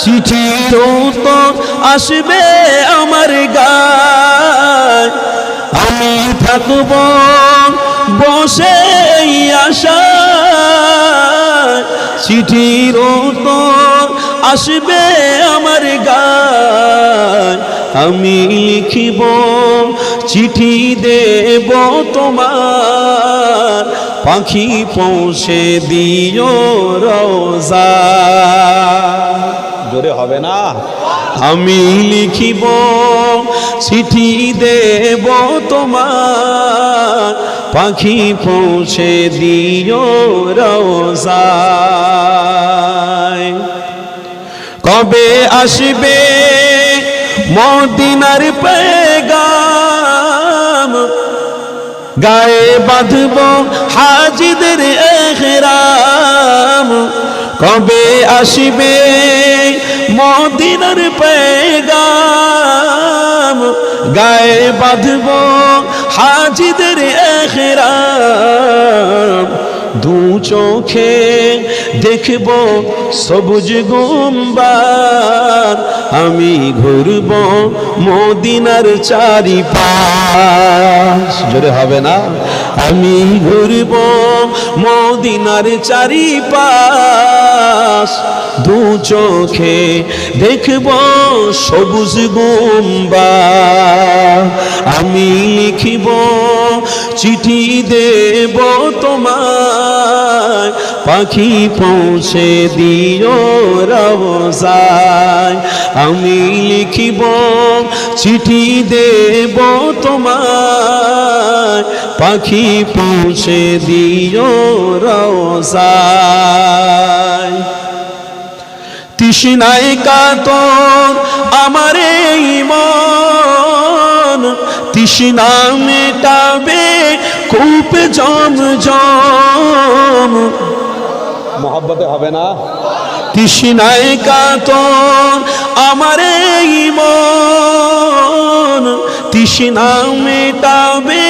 চিঠি তো আসবে আমার গায় আমি থাকব বসে আশা চিঠির তো আসবে আমার গায় আমি লিখিব, চিঠি দেব তোমার পাখি পৌঁছে দিও রোজা জোরে হবে না? আমি লিখিব, চিঠি দেব তোমার। পাখি পৌঁছে দিও রোজায় কবে আসবে মদিনার পেগাম গায়ে বাঁধব হাজিদের এহরাম। কবে আসিবে মদিনার পেগাম? গায়ে বাঁধব হাজিদের এহরাম। দু চোখে দেখব সবুজ গুম্বার। আমি ঘুরব মদিনার চারি পাশ জোরে হবে না? আমি ঘুরব মদিনার চারি পাশ দু চোখে দেখব সবুজ গুম্বার। আমি লিখিব চিঠি তোমায় পাখি পৌঁছে দিও রওজায়। আমি লিখিব, চিঠি দেব তোমার পাখি পৌঁছে দিও রওজায়। তৃষ্ণায় কাতর আমার এই মন। তৃষ্ণা মেটাবে কূপ জম জম মহব্বতে হবে না। তৃষ্ণায় কাতর আমার এই মন। তৃষ্ণা মেটাবে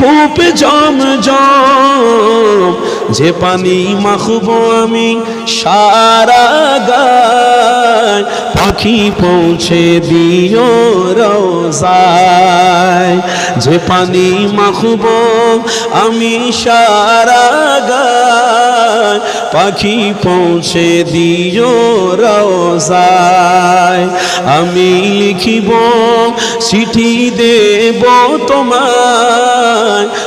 কূপ জম জম যে পানি মাখব আমি সারা গায় পাখি পৌঁছে দিও রোজায়। যে পানি মাখব আমি সারা গায় পাখি পৌঁছে দিও রোজায়। আমি লিখিব, চিঠি দেব তোমায়।